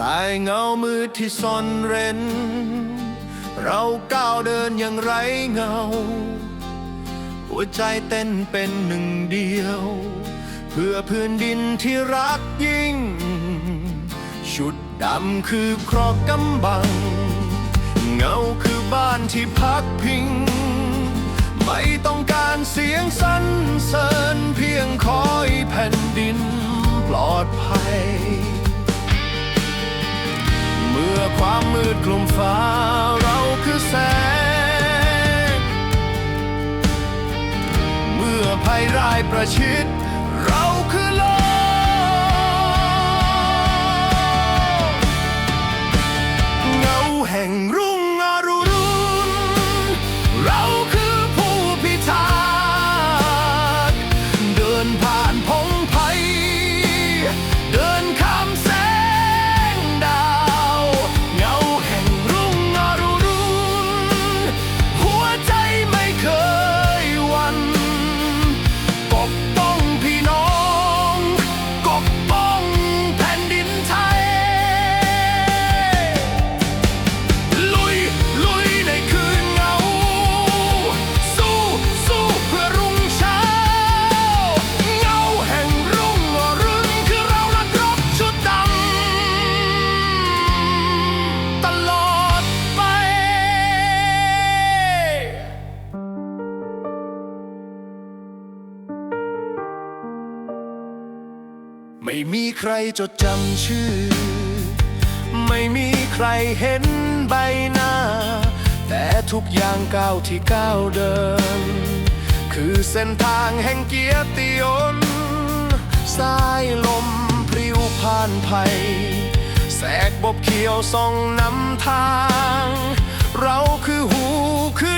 ตายเงามืดที่ซ่อนเร้น เราก้าวเดินอย่างไรเงา หัวใจเต้นเป็นหนึ่งเดียว เพื่อพื้นดินที่รักยิ่ง ชุดดำคือครอกกำบัง เงาคือบ้านที่พักพิง ไม่ต้องการเสียงสรรเสริญเพียงคอยแผ่นดินปลอดภัย ความมืดกลุมฟ้าเราคือแสง เมื่อภัยร้ายประชิด ไม่มีใครจดจำชื่อ ไม่มีใครเห็นใบหน้า แต่ทุกอย่างก้าวที่ก้าวเดิน คือเส้นทางแห่งเกียรติยศสายลมพริ้วผ่านภัย แสกบบเขียวส่องนำทาง เราคือหูคือ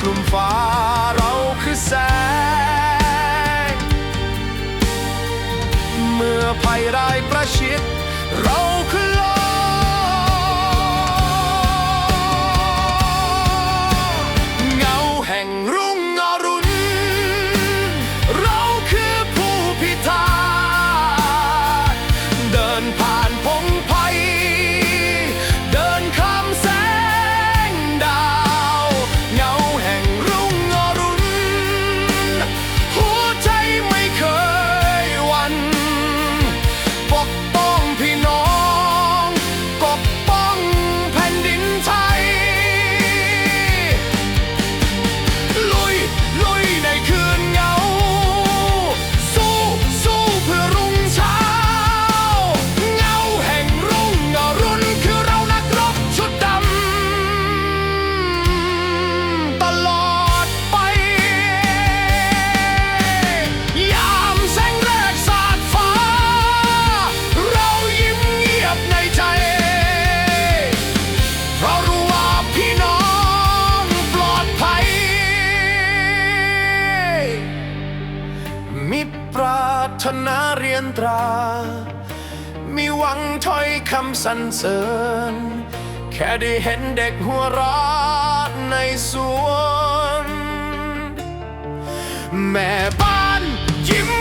กลุ่มฟ้าเราคือแสง เมื่อภัยร้ายประชิด เราคือล มีหวังถ้อยคำสรรเสริญ แค่ได้เห็นเด็กหัวราะในสวน แม่บ้านยิ้ม